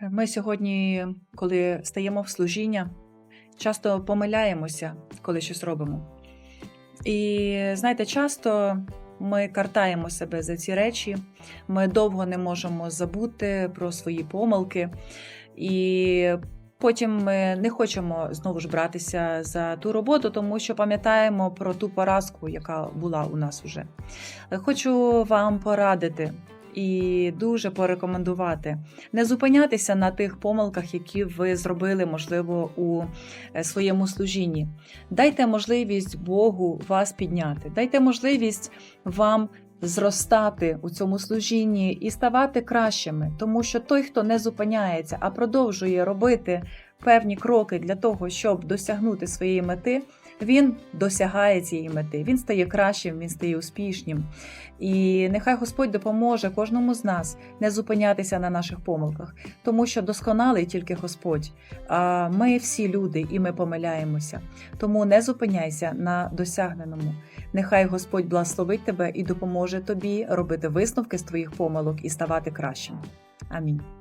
Ми сьогодні, коли стаємо в служіння, часто помиляємося, коли щось робимо. І знаєте, часто ми картаємо себе за ці речі, ми довго не можемо забути про свої помилки, і потім ми не хочемо знову ж братися за ту роботу, тому що пам'ятаємо про ту поразку, яка була у нас уже. Хочу вам порадити. І дуже порекомендувати. Не зупинятися на тих помилках, які ви зробили, можливо, у е, своєму служінні. Дайте можливість Богу вас підняти, дайте можливість вам зростати у цьому служінні і ставати кращими, тому що той, хто не зупиняється, а продовжує робити певні кроки для того, щоб досягнути своєї мети. Він досягає цієї мети, він стає кращим, він стає успішним. І нехай Господь допоможе кожному з нас не зупинятися на наших помилках, тому що досконалий тільки Господь. А ми всі люди і ми помиляємося. Тому не зупиняйся на досягненому. Нехай Господь благословить тебе і допоможе тобі робити висновки з твоїх помилок і ставати кращим. Амінь.